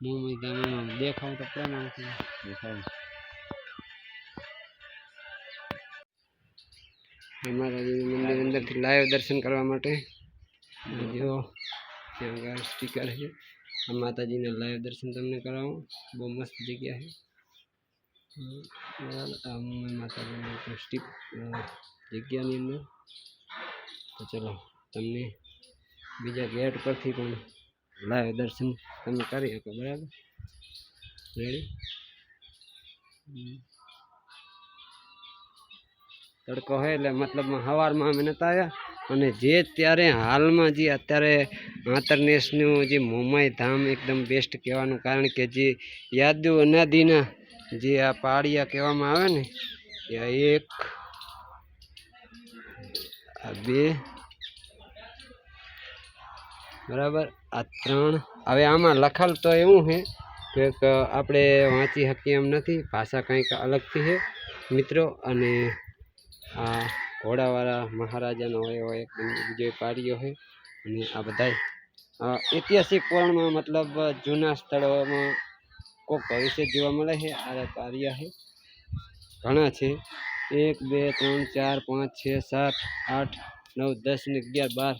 Mommy ગામમાં દેખાવ તો પ્રમાણ છે દેખાવ માતાજીનું મંદિર અંદરથી લાઈવ દર્શન કરવા માટે સ્ટીકર છે. આ માતાજીના લાઈવ દર્શન તમને કરાવું બહુ મસ્ત જગ્યા છે માતાજીનું સ્ટીક જગ્યાની અંદર તો ચલો તમને બીજા ગેટ પરથી પણ લાઈવ દર્શન તમે કરી શકો, બરાબર? રેડી તડકો હોય એટલે મતલબમાં સવારમાં અમે નતા આવ્યા. અને જે ત્યારે હાલમાં જે અત્યારે આંતરનેશનું જે મુંબઈ ધામ એકદમ બેસ્ટ કહેવાનું કારણ કે જે યાદુ અનાદિના જે આ પાળિયા કહેવામાં આવે ને એ એક, આ બે બરાબર? આ ત્રણ. હવે આમાં લખાલ તો એવું છે કે આપણે વાંચી શકીએ એમ નથી, ભાષા કંઈક અલગથી છે. મિત્રો, અને આ ઘોડાવાળા મહારાજાનો એવો એક બીજો પાર્યો છે. અને આ બધાય ઐતિહાસિક પુરાણમાં મતલબ જૂના સ્થળોમાં કોક ભવિષ્ય જોવા મળે છે, આ પાર્ય છે. ઘણા છે. એક, બે, ત્રણ, ચાર, પાંચ, છ, સાત, આઠ, નવ, દસ ને અગિયાર, બાર.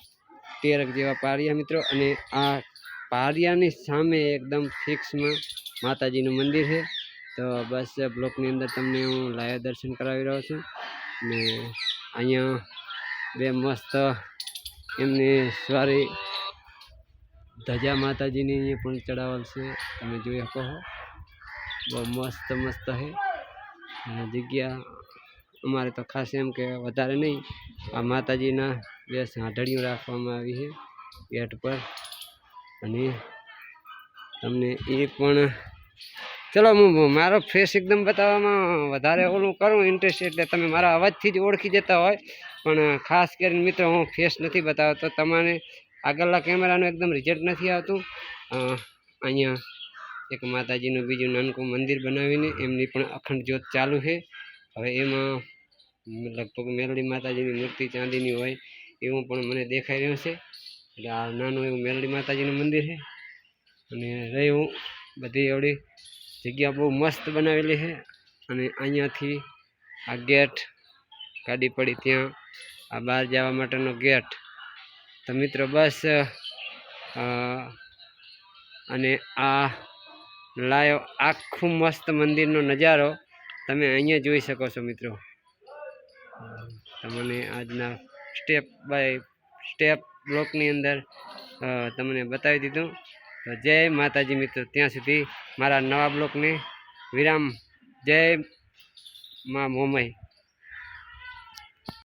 તેર જેવા પારિયા મિત્રો. અને આ પારિયાની સામે એકદમ ફિક્સમાં માતાજીનું મંદિર છે. તો બસ બ્લોકની અંદર તમને હું લાઈવ દર્શન કરાવી રહ્યો છું. ને અહીંયા બે મસ્ત એમની સવારી ધજા માતાજીની પણ ચડાવેલ છે. તમે જોઈ શકો છો. બહુ મસ્ત મસ્ત છે. અને જગ્યા અમારે તો ખાસ એમ કે વધારે નહીં. આ માતાજીના બે સાંઠળીઓ રાખવામાં આવી છે ગેટ પર. અને તમને એ પણ ચલો, હું મારો ફેસ એકદમ બતાવવામાં વધારે ઓલું કરું ઇન્ટરેસ્ટ એટલે તમે મારા અવાજથી જ ઓળખી જતા હોય. પણ ખાસ કરીને મિત્રો, હું ફેસ નથી બતાવતો. તમારે આગળના કેમેરાનું એકદમ રિઝલ્ટ નથી આવતું. અહીંયા એક માતાજીનું બીજું નાનકું મંદિર બનાવીને એમની પણ અખંડ જ્યોત ચાલુ છે. હવે એમાં લગભગ મેરળી માતાજીની મૂર્તિ ચાંદીની હોય. એવું પણ મને દેખાઈ રહ્યું છે. એટલે આ નાનું એવું મેલડી માતાજીનું મંદિર છે. અને રહ્યું બધી એવડી જગ્યા બહુ મસ્ત બનાવેલી છે. અને અહીંયાથી આ ગેટ ગાડી પડી ત્યાં. આ બહાર જવા માટેનો ગેટ. તો મિત્રો બસ અને આ લાયો આખું મસ્ત મંદિરનો નજારો તમે અહીંયા જોઈ શકો છો મિત્રો. તમને આજના સ્ટેપ બાય સ્ટેપ બ્લોકની અંદર તમને બતાવી દીધું. તો જય માતાજી મિત્રો, ત્યાં સુધી મારા નવા બ્લોકને વિરામ. જય માં મોમય